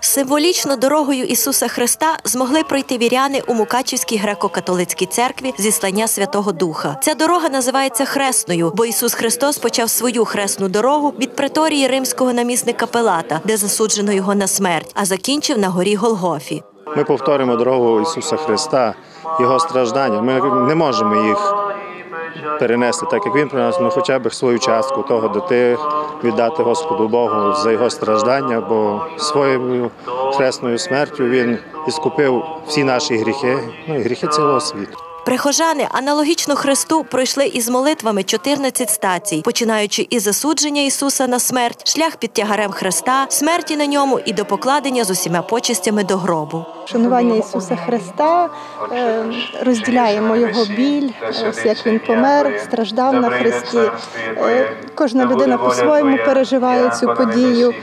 Символічно дорогою Ісуса Христа змогли пройти віряни у Мукачівській греко-католицькій церкві зіслання Святого Духа. Ця дорога називається Хресною, бо Ісус Христос почав свою хресну дорогу від преторії римського намісника Пилата, де засуджено його на смерть, а закінчив на горі Голгофі. Ми повторимо дорогу Ісуса Христа, Його страждання. Ми не можемо їх перенести, так як Він принес, ну хоча б свою частку того дати, віддати Господу Богу за Його страждання, бо своєю хресною смертю Він іскупив всі наші гріхи, ну і гріхи цілого світу. Прихожани аналогічно Христу пройшли із молитвами 14 стацій, починаючи із засудження Ісуса на смерть, шлях під тягарем Христа, смерті на ньому і до покладення з усіма почестями до гробу. Шанування Ісуса Христа е, розділяємо його біль, ось як він помер, страждав на Христі. Е, Кожна людина по-своєму переживає цю подію.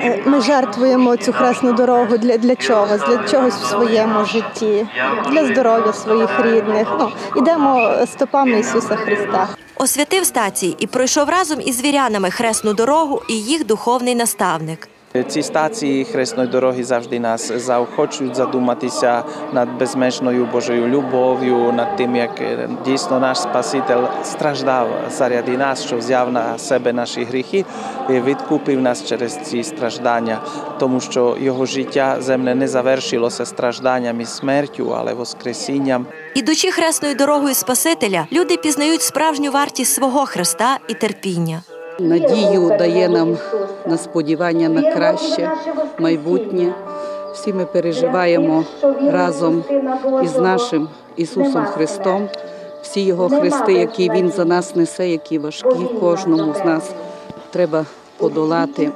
Е, Ми жертвуємо цю хресну дорогу для, для чогось, для чогось в своєму житті, для здоров'я своїх рідних. Ну, ідемо стопами Ісуса Христа. Освятив стації і пройшов разом із вірянами хресну дорогу і їх духовний наставник. Ці стації хресної дороги завжди нас заохочують задуматися над безмежною Божою любов'ю, над тим, як е, дійсно наш Спаситель страждав заради нас, що взяв на себе наші гріхи і відкупив нас через ці страждання, тому що його життя земне не завершилося стражданням і смертю, але воскресінням. Ідучи хресною дорогою Спасителя, люди пізнають справжню вартість свого Христа і терпіння. Надію дає нам на сподівання на краще майбутнє. Всі ми переживаємо разом із нашим Ісусом Христом. Всі Його хрести, які Він за нас несе, які важкі, кожному з нас треба подолати.